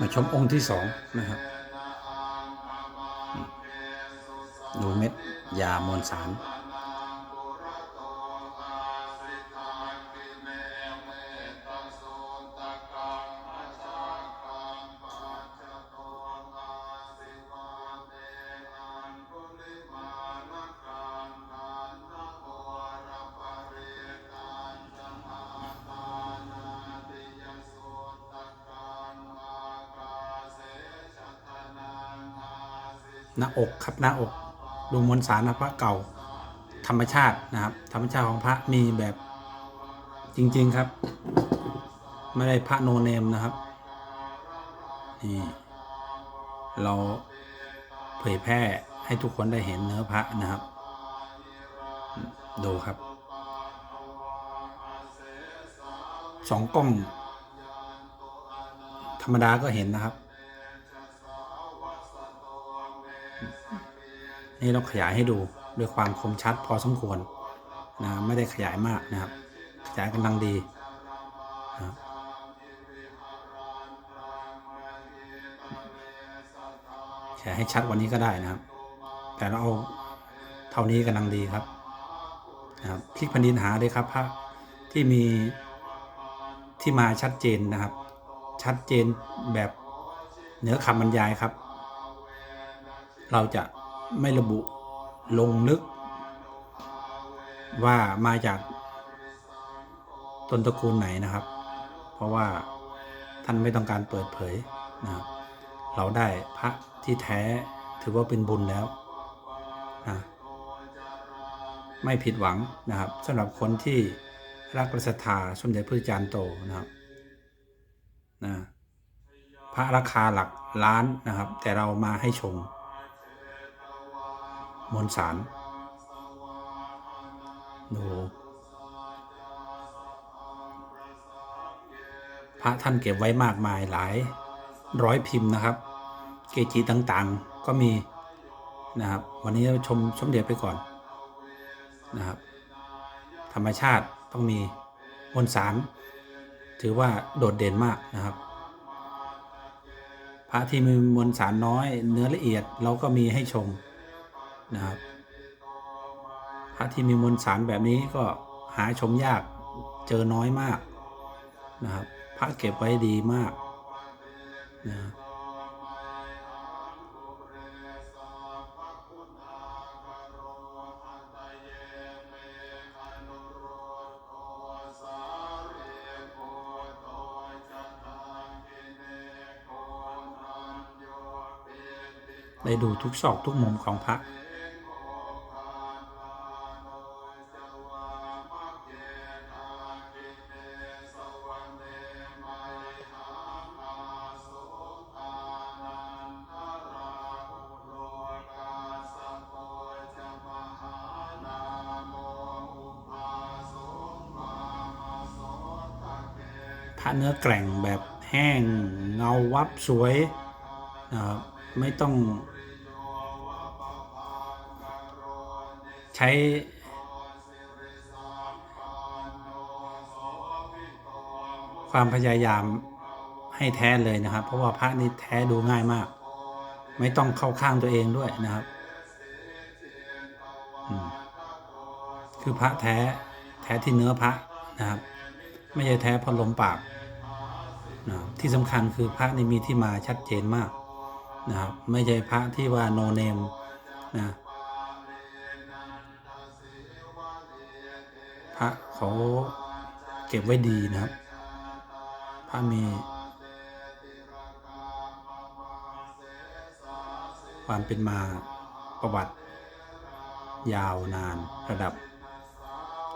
มาชมองค์ที่สองนะครับ ดูเม็ดยามวลสาร หน้าอกครับหน้าอกดูมวลสารพระเก่า ธรรมชาตินะครับ ธรรมชาติของพระมีแบบจริง ๆครับ ไม่ได้พระโนเนมนะครับนี่เราเผยแพร่ให้ทุกคนได้เห็นเนื้อพระนะครับ ดูครับสองกล้อง ธรรมดาก็เห็นนะครับ นี่เราขยายให้ดูด้วยความคมชัดพอสมควรนะไม่ได้ขยายมากนะครับ ขยายกำลังดีนะครับขยายให้ชัดวันนี้ก็ได้นะครับ แต่เราเอาเท่านี้กำลังดีครับนะครับคลิกแผ่นดินหาเลยครับพระที่มีที่มาชัดเจนนะครับ ชัดเจนแบบเหนือคำบรรยายครับ เราจะไม่ระบุลงลึก ว่ามาจากต้นตระกูลไหนนะครับ เพราะว่าท่านไม่ต้องการเปิดเผยนะครับเราได้พระที่แท้ถือว่าเป็นบุญแล้วนะไม่ผิดหวังนะครับสำหรับคนที่รักและศรัทธาสมเด็จพระจารย์โตนะครับนะพระราคาหลักล้านนะครับ แต่เรามาให้ชม มวลสาร ดูพระท่านเก็บไว้มากมายหลายร้อยพิมพ์นะครับ เกจิต่างๆก็มีนะครับ วันนี้เราชมสมเด็จไปก่อนนะครับ ธรรมชาติต้องมีมวลสาร ถือว่าโดดเด่นมากนะครับพระที่มีมวลสารน้อยเนื้อละเอียดเราก็มีให้ชม นะครับพระที่มีมวลสารแบบนี้ก็หาชมยากเจอน้อยมากนะครับพระเก็บไว้ดีมากนะได้ดูทุกซอกทุกมุมของพระ ระเนื้อแกร่งแบบแห้งเงาวับสวยนะครับไม่ต้อง ใช้ความพยายามให้แท้เลยนะครับ เพราะว่าพระนี่แท้ดูง่ายมาก ไม่ต้องเข้าข้างตัวเองด้วยนะครับ คือพระแท้แท้ที่เนื้อพระนะครับ ไม่ใช่แท้เพอลมปาก นะครับที่สำคัญคือพระนี่มีที่มาชัดเจนมากนะครับไม่ใช่พระที่ว่าโนเนมนะพระเขาเก็บไว้ดีนะครับ พระมีความเป็นมาประวัติ ยาวนานระดับ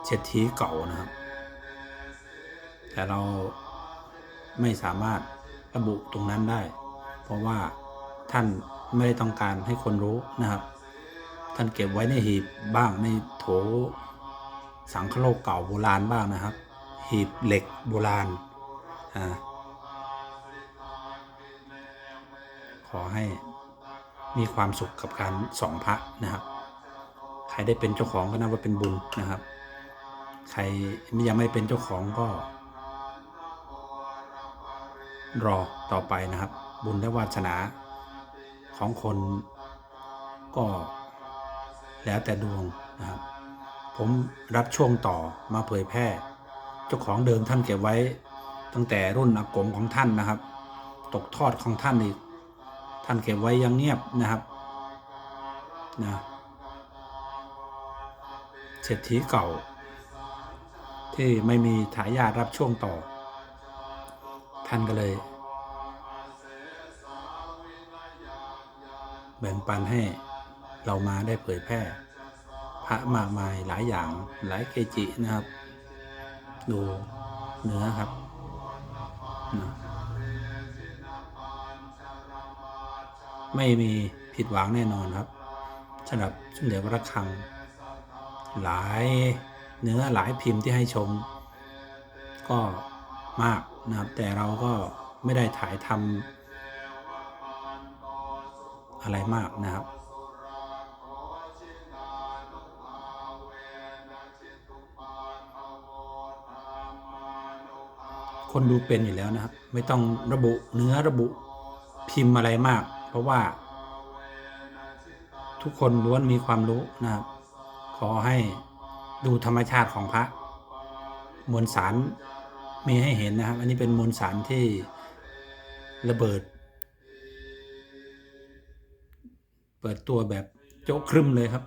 เศรษฐีเก่านะครับ แต่เรา ไม่สามารถระบุตรงนั้นได้ เพราะว่าท่านไม่ได้ต้องการให้คนรู้นะครับ ท่านเก็บไว้ในหีบบ้างในโถสังคโลกเก่าโบราณบ้างนะครับ หีบเหล็กโบราณอ่าขอให้มีความสุขกับการส่องพระนะครับ ใครได้เป็นเจ้าของก็นับว่าเป็นบุญนะครับ ใครยังไม่เป็นเจ้าของก็ รอต่อไปนะครับ บุญและวาสนาของคนก็แล้วแต่ดวงนะครับ ผมรับช่วงต่อมาเผยแพร่ เจ้าของเดิมท่านเก็บไว้ ตั้งแต่รุ่นอากงของท่านนะครับ ตกทอดของท่านอีก ท่านเก็บไว้อยังเงียบนะครับนะเศรษฐีเก่า ที่ไม่มีทายาทรับช่วงต่อ ท่านก็เลย แบ่งปันให้เรามาได้เผยแพร่ พระมากมายหลายอย่างหลายเกจินะครับ ดูเนื้อครับไม่มีผิดหวังแน่นอนครับสำหรับสมเด็จพระคัง หลายเนื้อหลายพิมพ์ที่ให้ชม ก็มาก นะครับแต่เราก็ไม่ได้ถ่ายทำอะไรมากนะครับคนดูเป็นอยู่แล้วนะครับ ไม่ต้องระบุเนื้อระบุพิมพ์อะไรมาก เพราะว่า ทุกคนล้วนมีความรู้นะครับ ขอให้ดูธรรมชาติของพระ มวลสาร มีให้เห็นนะครับ อันนี้เป็นมวลสารที่ระเบิด เปิดตัวแบบโจ๊กครึมเลยครับ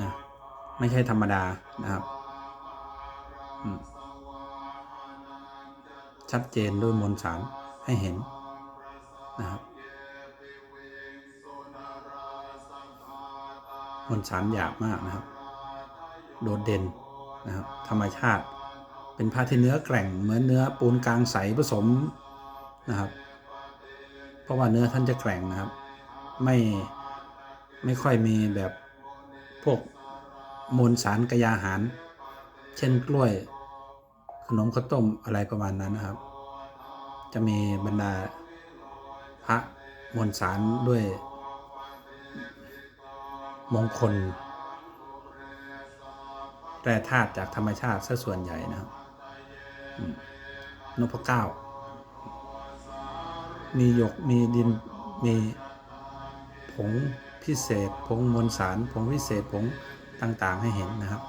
นะไม่ใช่ธรรมดานะครับชัดเจนด้วยมวลสารให้เห็นนะครับมวลสารหยาบมากนะครับ โดดเด่นนะครับ ธรรมชาติ เป็นผ้าที่เนื้อแกร่งเหมือนเนื้อปูนกลางใสผสมนะครับ เพราะว่าเนื้อท่านจะแกร่งนะครับ ไม่ไม่ค่อยมีแบบพวกมวลสารกยาหาร เช่นกล้วยขนมข้าวต้มอะไรประมาณนั้นนะครับ จะมีบรรดาพระมวลสารด้วยมงคลแร่ธาตุจากธรรมชาติซะส่วนใหญ่นะครับ นพเก้า มีหยก มีดิน มีผงพิเศษ ผงมวลสาร ผงพิเศษ ผงต่างๆ ให้เห็นนะครับ